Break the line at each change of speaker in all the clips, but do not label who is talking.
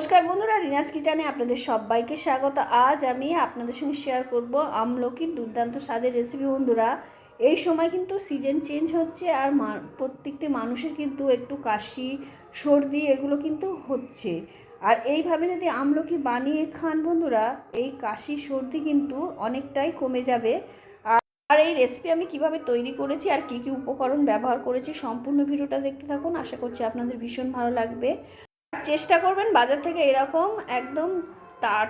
নমস্কার বন্ধুরা, রিনাস কিচেনে আপনাদের সবাইকে স্বাগত। আজ আমি আপনাদের সঙ্গে শেয়ার করব আমলকির দুর্দান্ত স্বাদের রেসিপি বন্ধুরা। এই সময় কিন্তু সিজন চেঞ্জ হচ্ছে আর প্রত্যেকটি মানুষের কিন্তু একটু কাশি, সর্দি এগুলো কিন্তু হচ্ছে। আর এইভাবে যদি আমলকি বানিয়ে খান বন্ধুরা, এই কাশি, সর্দি কিন্তু অনেকটাই কমে যাবে। আর এই রেসিপি আমি কীভাবে তৈরি করেছি আর কি কি উপকরণ ব্যবহার করেছি সম্পূর্ণ ভিডিওটা দেখতে থাকুন। আশা করছি আপনাদের ভীষণ ভালো লাগবে। চেষ্টা করবেন বাজার থেকে এরকম একদম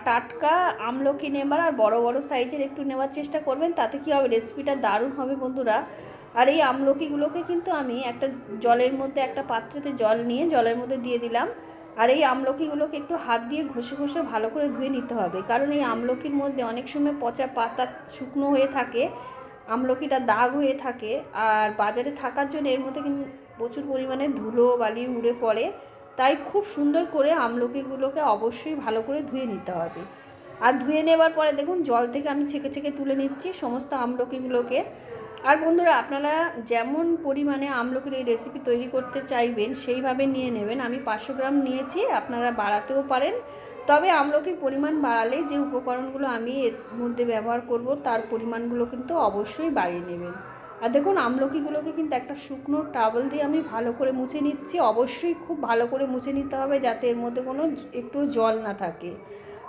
টাটকা আমলকি নেবার আর বড় বড় সাইজের একটু নেওয়ার চেষ্টা করবেন, তাতে কি হবে রেসিপিটা দারুণ হবে বন্ধুরা। আর এই আমলকিগুলোকে কিন্তু আমি একটা জলের মধ্যে, একটা পাত্রেতে জল নিয়ে জলের মধ্যে দিয়ে দিলাম। আর এই আমলকিগুলোকে একটু হাত দিয়ে ঘষে ঘষে ভালো করে ধুয়ে নিতে হবে। কারণ এই আমলকির মধ্যে অনেক সময় পচা পাতা শুকনো হয়ে থাকে, আমলকিটা দাগ হয়ে থাকে। আর বাজারে থাকার জন্য এর মধ্যে কিন্তু প্রচুর পরিমাণে ধুলো, বালি উড়ে পড়ে। তাই খুব সুন্দর করে আমলকিগুলোকে অবশ্যই ভালো করে ধুয়ে নিতে হবে। আর ধুয়ে নেবার পরে দেখুন, জল থেকে আমি ছেঁকে ছেঁকে তুলে নিচ্ছি সমস্ত আমলকিগুলোকে। আর বন্ধুরা, আপনারা যেমন পরিমাণে আমলকির এই রেসিপি তৈরি করতে চাইবেন, সেইভাবে নিয়ে নেবেন। আমি পাঁচশো গ্রাম নিয়েছি, আপনারা বাড়াতেও পারেন। তবে আমলকির পরিমাণ বাড়ালে যে উপকরণগুলো আমি এর মধ্যে ব্যবহার করব, তার পরিমাণগুলো কিন্তু অবশ্যই বাড়িয়ে নেবেন। আর দেখুন, আমলকিগুলোকে কিন্তু একটা শুকনো টাওয়েল দিয়ে আমি ভালো করে মুছে নিচ্ছি। অবশ্যই খুব ভালো করে মুছে নিতে হবে যাতে এর মধ্যে কোনো একটু জল না থাকে।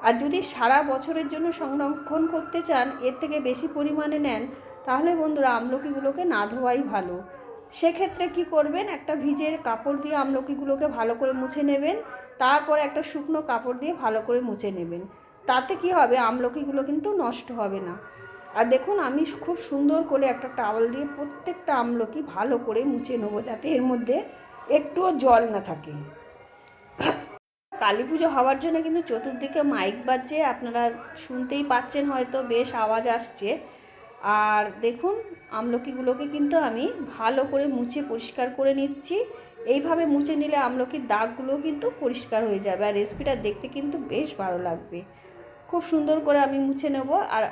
আর যদি সারা বছরের জন্য সংরক্ষণ করতে চান, এর থেকে বেশি পরিমাণে নেন, তাহলে বন্ধুরা আমলকিগুলোকে না ধোয়াই ভালো। সেক্ষেত্রে কি করবেন? একটা ভিজের কাপড় দিয়ে আমলকিগুলোকে ভালো করে মুছে নেবেন। তারপরে একটা শুকনো কাপড় দিয়ে ভালো করে মুছে নেবেন। তাতে কি হবে? আমলকিগুলো কিন্তু নষ্ট হবে না। আর দেখুন, আমি খুব সুন্দর করে একটা টাওয়াল দিয়ে প্রত্যেকটা আমলকি ভালো করে মুছে নেব যাতে এর মধ্যে একটুও জল না থাকে। কালী পুজো হওয়ার জন্য কিন্তু চতুর্দিকে মাইক বাজছে, আপনারা শুনতেই পাচ্ছেন হয়তো, বেশ আওয়াজ আসছে। আর দেখুন, আমলকিগুলোকে কিন্তু আমি ভালো করে মুছে পরিষ্কার করে নিচ্ছি। এইভাবে মুছে নিলে আমলকির দাগগুলো কিন্তু পরিষ্কার হয়ে যাবে, আর রেসিপিটা দেখতে কিন্তু বেশ ভালো লাগবে। খুব সুন্দর করে আমি মুছে নেব, আর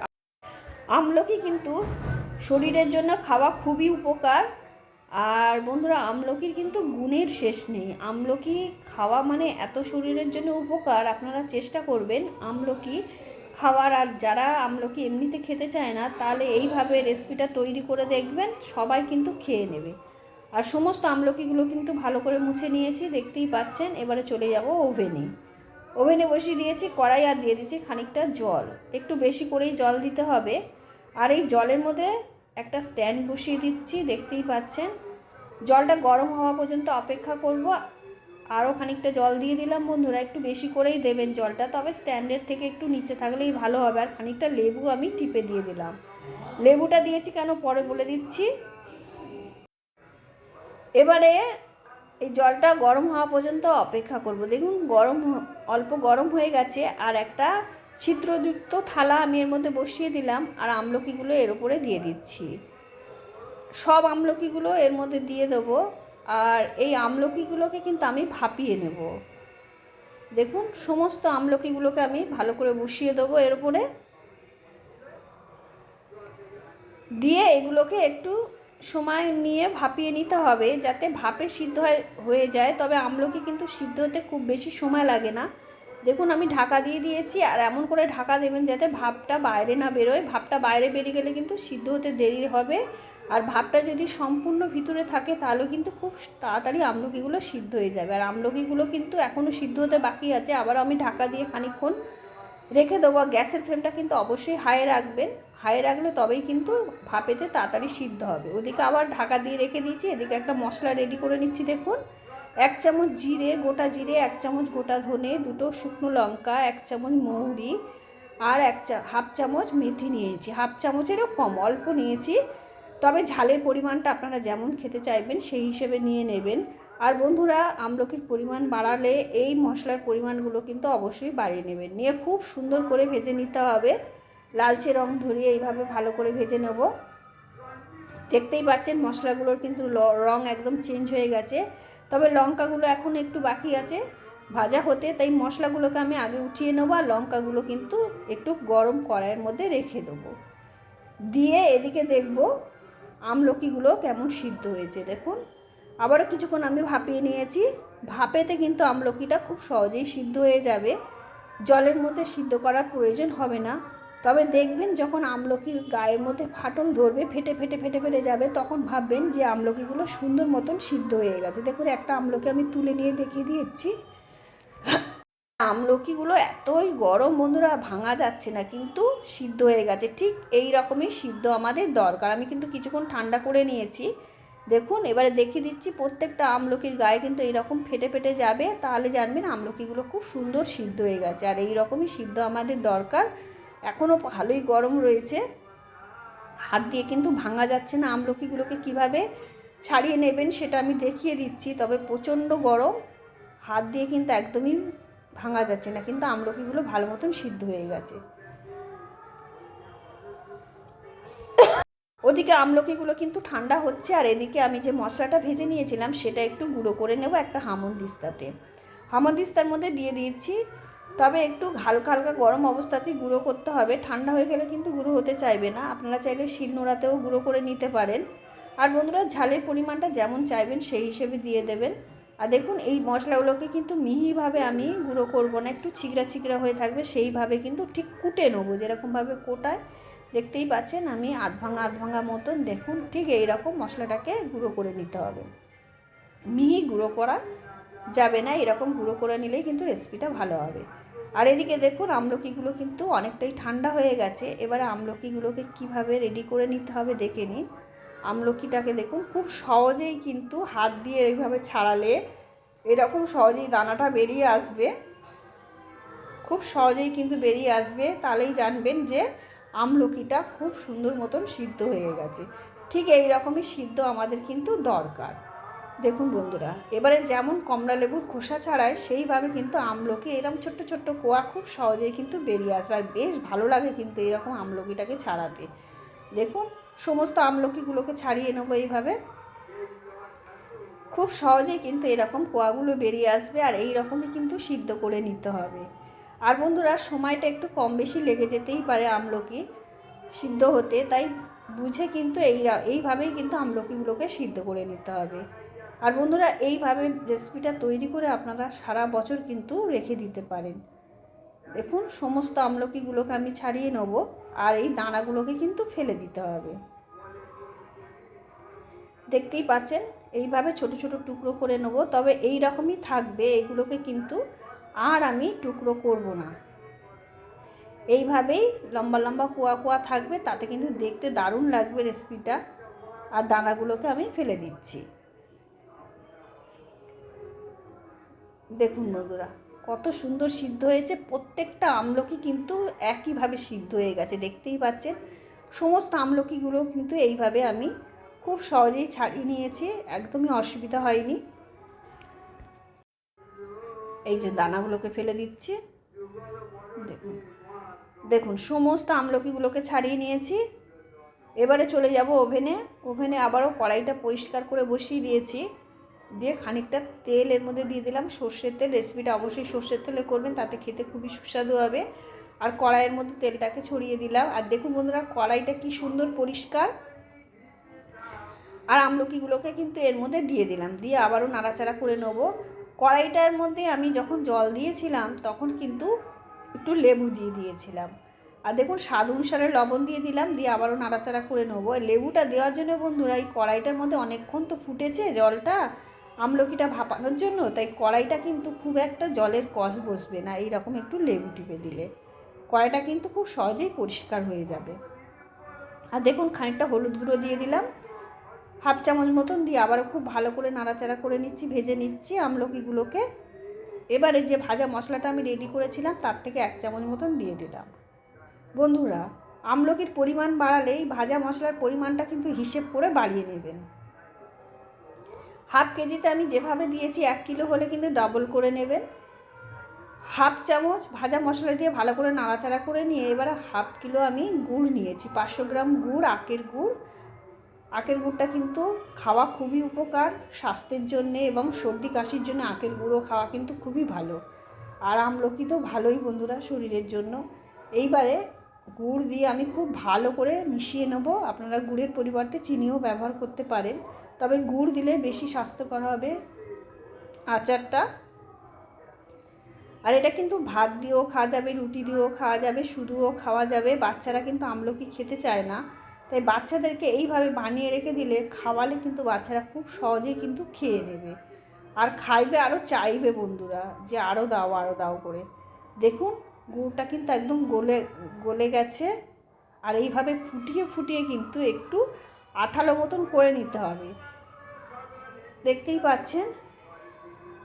আমলকি কিন্তু শরীরের জন্য খাওয়া খুবই উপকার। আর বন্ধুরা, আমলকির কিন্তু গুণের শেষ নেই। আমলকি খাওয়া মানে এত শরীরের জন্য উপকার, আপনারা চেষ্টা করবেন আমলকি খাওয়ার। আর যারা আমলকি এমনিতে খেতে চায় না, তাহলে এইভাবে রেসিপিটা তৈরি করে দেখবেন, সবাই কিন্তু খেয়ে নেবে। আর সমস্ত আমলকিগুলো কিন্তু ভালো করে মুছে নিয়েছি, দেখতেই পাচ্ছেন। এবারে চলে যাব ওভেনে। ওভেনে বসিয়ে দিয়েছি, কড়াই আর দিয়ে দিয়েছি খানিকটা জল। একটু বেশি করেই জল দিতে হবে। আর এই জলের মধ্যে একটা স্ট্যান্ড বসিয়ে দিচ্ছি, দেখতেই পাচ্ছেন। জলটা গরম হওয়া পর্যন্ত অপেক্ষা করব। আরও খানিকটা জল দিয়ে দিলাম বন্ধুরা, একটু বেশি করেই দেবেন জলটা, তবে স্ট্যান্ডের থেকে একটু নিচে থাকলেই ভালো হবে। আর খানিকটা লেবু আমি টিপে দিয়ে দিলাম। লেবুটা দিয়েছি কেন পরে বলে দিচ্ছি। এবারে এই জলটা গরম হওয়া পর্যন্ত অপেক্ষা করব। দেখুন, গরম, অল্প গরম হয়ে গেছে, আর একটা ছিদ্রযুক্ত থালা আমি এর মধ্যে বসিয়ে দিলাম আর আমলকিগুলো এর উপরে দিয়ে দিচ্ছি। সব আমলকিগুলো এর মধ্যে দিয়ে দেবো আর এই আমলকিগুলোকে কিন্তু আমি ভাপিয়ে নেব। দেখুন, সমস্ত আমলকিগুলোকে আমি ভালো করে বসিয়ে দেবো এর উপরে। দিয়ে এগুলোকে একটু সময় নিয়ে ভাপিয়ে নিতে হবে যাতে ভাপে সিদ্ধ হয়- যায়। তবে আমলকি কিন্তু সিদ্ধ হতে খুব বেশি সময় লাগে না। দেখুন, আমি ঢাকা দিয়ে দিয়েছি আর এমন করে ঢাকা দেবেন যাতে ভাপটা বাইরে না বেরোয়। ভাপটা বাইরে বেরিয়ে গেলে কিন্তু সিদ্ধ হতে দেরি হবে। আর ভাপটা যদি সম্পূর্ণ ভিতরে থাকে তাহলেও কিন্তু খুব তাড়াতাড়ি আমলকিগুলো সিদ্ধ হয়ে যাবে। আর আমলকিগুলো কিন্তু এখনও সিদ্ধ হতে বাকি আছে। আবার আমি ঢাকা দিয়ে খানিকক্ষণ রেখে দেবো। গ্যাসের ফ্লেমটা কিন্তু অবশ্যই হাই রাখবেন। হাই রাখলে তবেই কিন্তু ভাপেতে তাড়াতাড়ি সিদ্ধ হবে। ওদিকে আবার ঢাকা দিয়ে রেখে দিয়েছি। এদিকে একটা মশলা রেডি করে নিচ্ছি, দেখুন। এক চামচ জিরে, গোটা জিরে, এক চামচ গোটা ধনে, দুটো শুকনো লঙ্কা, এক চামচ মৌরি আর এক চা হাফ চামচ মেথি নিয়েছি। হাফ চামচেরও কম, অল্প নিয়েছি। তবে ঝালের পরিমাণটা আপনারা যেমন খেতে চাইবেন, সেই হিসেবে নিয়ে নেবেন। আর বন্ধুরা, আমলকির পরিমাণ বাড়ালে এই মশলার পরিমাণগুলো কিন্তু অবশ্যই বাড়িয়ে নেবেন। নিয়ে খুব সুন্দর করে ভেজে নিতে হবে। লালচে রং ধরিয়ে এইভাবে ভালো করে ভেজে নেব। দেখতেই পাচ্ছেন, মশলাগুলোর কিন্তু রং একদম চেঞ্জ হয়ে গেছে। তবে লঙ্কাগুলো এখন একটু বাকি আছে, ভাজা হতে, তাই মশলাগুলোকে আমি আগে উঠিয়ে নেব আর লঙ্কাগুলো কিন্তু একটু গরম কড়াইয়ের মধ্যে রেখে দেবো। দিয়ে এদিকে দেখব আমলকিগুলো কেমন সিদ্ধ হয়েছে, দেখুন। আবারও কিছুক্ষণ আমি ভাপিয়ে নিয়েছি। ভাপেতে কিন্তু আমলকিটা খুব সহজেই সিদ্ধ হয়ে যাবে। জলের মধ্যে সিদ্ধ করার প্রয়োজন হবে না। তবে দেখবেন যখন আমলকির গায়ের মধ্যে ফাটল ধরবে, ফেটে ফেটে ফেটে ফেটে যাবে, তখন ভাববেন যে আমলকিগুলো সুন্দর মতন সিদ্ধ হয়ে গেছে। দেখুন, একটা আমলকি আমি তুলে নিয়ে দেখিয়ে দিয়েছি। আমলকিগুলো এতই গরম বন্ধুরা, ভাঙা যাচ্ছে না, কিন্তু সিদ্ধ হয়ে গেছে। ঠিক এই রকমই সিদ্ধ আমাদের দরকার। আমি কিন্তু কিছুক্ষণ ঠান্ডা করে নিয়েছি। দেখুন, এবারে দেখিয়ে দিচ্ছি, প্রত্যেকটা আমলকির গায়ে কিন্তু এইরকম ফেটে ফেটে যাবে। তাহলে জানবেন আমলকিগুলো খুব সুন্দর সিদ্ধ হয়ে গেছে। আর এই রকমই সিদ্ধ আমাদের দরকার। এখনও ভালোই গরম রয়েছে। হাত দিয়ে কিন্তু ভাঙা যাচ্ছে না। আমলকিগুলোকে কীভাবে ছাড়িয়ে নেবেন সেটা আমি দেখিয়ে দিচ্ছি, তবে প্রচণ্ড গরম। হাত দিয়ে কিন্তু একদমই ভাঙা যাচ্ছে না, কিন্তু আমলকিগুলো ভালো মতন সিদ্ধ হয়ে গেছে। ওদিকে আমলকিগুলো কিন্তু ঠান্ডা হচ্ছে, আর এদিকে আমি যে মশলাটা ভেজে নিয়েছিলাম সেটা একটু গুঁড়ো করে নেব একটা হামন দিস্তাতে। হামন দিস্তার মধ্যে দিয়ে দিচ্ছি তবে একটু হালকা হালকা গরম অবস্থাতেই গুঁড়ো করতে হবে। ঠান্ডা হয়ে গেলে কিন্তু গুঁড়ো হতে চাইবে না। আপনারা চাইলে শিলনোড়াতেও গুঁড়ো করে নিতে পারেন। আর বন্ধুরা, ঝালের পরিমাণটা যেমন চাইবেন সেই হিসেবে দিয়ে দেবেন। আর দেখুন, এই মশলাগুলোকে কিন্তু মিহিভাবে আমি গুঁড়ো করব না। একটু ছিকড়া ছিকড়া হয়ে থাকবে, সেইভাবে কিন্তু ঠিক কুটে নেব। যেরকমভাবে কোটায় দেখতেই পাচ্ছেন, আমি আধ ভাঙা আধ ভাঙা মতন দেখুন, ঠিক এই রকম মশলাটাকে গুঁড়ো করে নিতে হবে। মিহি গুঁড়ো করা যাবে না, এরকম গুঁড়ো করে নিলেই কিন্তু রেসিপিটা ভালো হবে। আর এদিকে দেখুন আমলকিগুলো কিন্তু অনেকটাই ঠান্ডা হয়ে গেছে। এবারে আমলকিগুলোকে কীভাবে রেডি করে নিতে হবে দেখে নিন। আমলকিটাকে দেখুন খুব সহজেই কিন্তু হাত দিয়ে এইভাবে ছাড়ালে এরকম সহজেই দানাটা বেরিয়ে আসবে। খুব সহজেই কিন্তু বেরিয়ে আসবে। তাহলেই জানবেন যে আমলকিটা খুব সুন্দর মতন সিদ্ধ হয়ে গেছে। ঠিক এই রকমই সিদ্ধ আমাদের কিন্তু দরকার। দেখুন বন্ধুরা, এবারে যেমন কমলা লেবুর খোসা ছাড়ায়, সেইভাবে কিন্তু আমলকি এরকম ছোট্ট ছোট্ট কোয়া খুব সহজেই কিন্তু বেরিয়ে আসবে আর বেশ ভালো লাগে কিন্তু এইরকম আমলকিটাকে ছাড়াতে। দেখুন, সমস্ত আমলকিগুলোকে ছাড়িয়ে নেব এইভাবে। খুব সহজেই কিন্তু এরকম কোয়াগুলো বেরিয়ে আসবে আর এই রকমই কিন্তু সিদ্ধ করে নিতে হবে। আর বন্ধুরা, সময়টা একটু কম বেশি লেগে যেতেই পারে আমলকি সিদ্ধ হতে, তাই বুঝে কিন্তু এই এইভাবেই কিন্তু আমলকিগুলোকে সিদ্ধ করে নিতে হবে। আর বন্ধুরা, এইভাবে রেসিপিটা তৈরি করে আপনারা সারা বছর কিন্তু রেখে দিতে পারেন। দেখুন, সমস্ত আমলকিগুলোকে আমি ছাড়িয়ে নেব আর এই দানাগুলোকে কিন্তু ফেলে দিতে হবে। দেখতেই পাচ্ছেন, এইভাবে ছোট ছোট টুকরো করে নেব, তবে এই রকমই থাকবে, এগুলোকে কিন্তু আর আমি টুকরো করব না। এইভাবেই লম্বা লম্বা কুয়া কুয়া থাকবে, তাতে কিন্তু দেখতে দারুণ লাগবে রেসিপিটা আর দানাগুলোকে আমি ফেলে দিচ্ছি। দেখুন বন্ধুরা, কত সুন্দর সিদ্ধ হয়েছে। প্রত্যেকটা আমলকি কিন্তু একইভাবে সিদ্ধ হয়ে গেছে, দেখতেই পাচ্ছেন। সমস্ত আমলকিগুলো কিন্তু এইভাবে আমি খুব সহজেই ছাড়িয়ে নিয়েছি, একদমই অসুবিধা হয়নি। এই যে দানাগুলোকে ফেলে দিচ্ছি। দেখুন দেখুন, সমস্ত আমলকিগুলোকে ছাড়িয়ে নিয়েছি। এবারে চলে যাব ওভেনে। ওভেনে আবারও কড়াইটা পরিষ্কার করে বসিয়ে দিয়েছি। দিয়ে খানিকটা তেল এর মধ্যে দিয়ে দিলাম। সর্ষের তেল রেসিপিটা অবশ্যই সর্ষের তেলে করবেন, তাতে খেতে খুবই সুস্বাদু হবে। আর কড়াইয়ের মধ্যে তেলটাকে ছড়িয়ে দিলাম। আর দেখুন বন্ধুরা, কড়াইটা কি সুন্দর পরিষ্কার। আর আমলকিগুলোকে কিন্তু এর মধ্যে দিয়ে দিলাম। দিয়ে আবারও নাড়াচাড়া করে নেব। কড়াইটার মধ্যে আমি যখন জল দিয়েছিলাম, তখন কিন্তু একটু লেবু দিয়ে দিয়েছিলাম। আর দেখুন, স্বাদ অনুসারে লবণ দিয়ে দিলাম। দিয়ে আবারও নাড়াচাড়া করে নেব। লেবুটা দেওয়ার জন্য বন্ধুরা, এই কড়াইটার মধ্যে অনেকক্ষণ তো ফুটেছে জলটা। আমলকিটা ভাপানোর জন্য, তাই কড়াইটা কিন্তু খুব একটা জলের কষ বসবে না, এইরকম একটু লেবু টিপে দিলে। কড়াইটা কিন্তু খুব সহজেই পরিষ্কার হয়ে যাবে। আর দেখুন, খানিকটা হলুদ গুঁড়ো দিয়ে দিলাম। হাফ চামচ মতন দিয়ে আবারও খুব ভালো করে নাড়াচাড়া করে নিচ্ছি, ভেজে নিচ্ছি আমলকিগুলোকে। এবারে যে ভাজা মশলাটা আমি রেডি করেছিলাম, তার থেকে এক চামচ মতন দিয়ে দিলাম। বন্ধুরা, আমলকির পরিমাণ বাড়ালেই ভাজা মশলার পরিমাণটা কিন্তু হিসেব করে বাড়িয়ে নেবেন। হাফ কেজিতে আমি যেভাবে দিয়েছি, এক কিলো হলে কিন্তু ডবল করে নেবেন। হাফ চামচ ভাজা মশলা দিয়ে ভালো করে নাড়াচাড়া করে নিয়ে এবার হাফ কিলো আমি গুড় নিয়েছি। পাঁচশো গ্রাম গুড়, আখের গুড়। আখের গুড়টা কিন্তু খাওয়া খুবই উপকার স্বাস্থ্যের জন্যে এবং সর্দি কাশির জন্য আখের গুঁড়ো খাওয়া কিন্তু খুবই ভালো। আর আমলকি তো ভালোই বন্ধুরা শরীরের জন্য। এইবারে গুড় দিয়ে আমি খুব ভালো করে মিশিয়ে নেব। আপনারা গুড়ের পরিবর্তে চিনিও ব্যবহার করতে পারেন। তবে গুড় দিলে বেশি স্বাস্থ্যকর হবে আচারটা। আর এটা কিন্তু ভাত দিয়েও খাওয়া যাবে, রুটি দিয়েও খাওয়া যাবে, শুধুও খাওয়া যাবে। বাচ্চারা কিন্তু আমলকি খেতে চায় না। তাই বাচ্চাদেরকে এইভাবে বানিয়ে রেখে দিলে খাওয়ালে কিন্তু বাচ্চারা খুব সহজেই কিন্তু খেয়ে নেবে। আর খাইবে আরও চাইবে বন্ধুরা যে আরও দাও আরও দাও করে। দেখুন, গুড়টা কিন্তু একদম গলে গলে গেছে। আর এইভাবে ফুটিয়ে ফুটিয়ে কিন্তু একটু আঠালো মতন করে নিতে হবে। দেখতেই পাচ্ছেন।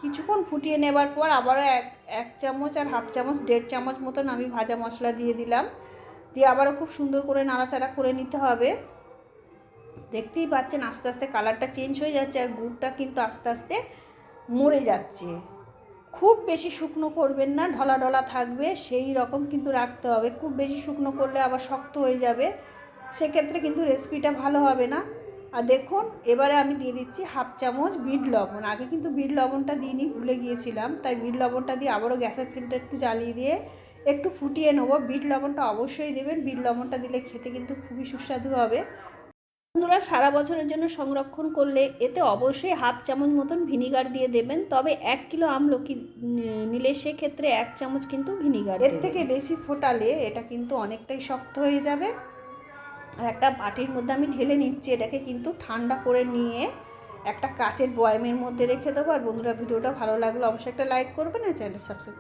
কিছুক্ষণ ফুটিয়ে নেবার পর আবারও এক এক চামচ আর হাফ চামচ, দেড় চামচ মতন আমি ভাজা মশলা দিয়ে দিলাম। দিয়ে আবারও খুব সুন্দর করে নাড়াচাড়া করে নিতে হবে। দেখতেই পাচ্ছেন আস্তে আস্তে কালারটা চেঞ্জ হয়ে যাচ্ছে আর গুড়টা কিন্তু আস্তে আস্তে মরে যাচ্ছে। খুব বেশি শুকনো করবেন না, ঢলা ঢলা থাকবে, সেই রকম কিন্তু রাখতে হবে। খুব বেশি শুকনো করলে আবার শক্ত হয়ে যাবে। সেক্ষেত্রে কিন্তু রেসিপিটা ভালো হবে না। আর দেখুন এবারে আমি দিয়ে দিচ্ছি হাফ চামচ বিট লবণ। আগে কিন্তু বিট লবণটা দিইনি ভুলে গিয়েছিলাম। তাই বিট লবণটা দিয়ে আবারও গ্যাসের ফ্লেমটা একটু জ্বালিয়ে দিয়ে একটু ফুটিয়ে নেব। বিট লবণটা অবশ্যই দেবেন। বিট লবণটা দিলে খেতে কিন্তু খুবই সুস্বাদু হবে। বন্ধুরা সারা বছরের জন্য সংরক্ষণ করলে এতে অবশ্যই হাফ চামচ মতন ভিনিগার দিয়ে দেবেন। তবে এক কিলো আমলকি নিলে সেক্ষেত্রে এক চামচ কিন্তু ভিনিগার এর থেকে বেশি ফোটালে এটা কিন্তু অনেকটাই শক্ত হয়ে যাবে। আর একটা বাটির মধ্যে আমি ঢেলে নিচ্ছি, এটাকে কিন্তু ঠান্ডা করে নিয়ে একটা কাচের বয়ামের মধ্যে রেখে দেবো। আর বন্ধুরা, ভিডিওটা ভালো লাগলে অবশ্যই একটা লাইক করবেন আর চ্যানেল সাবস্ক্রাইব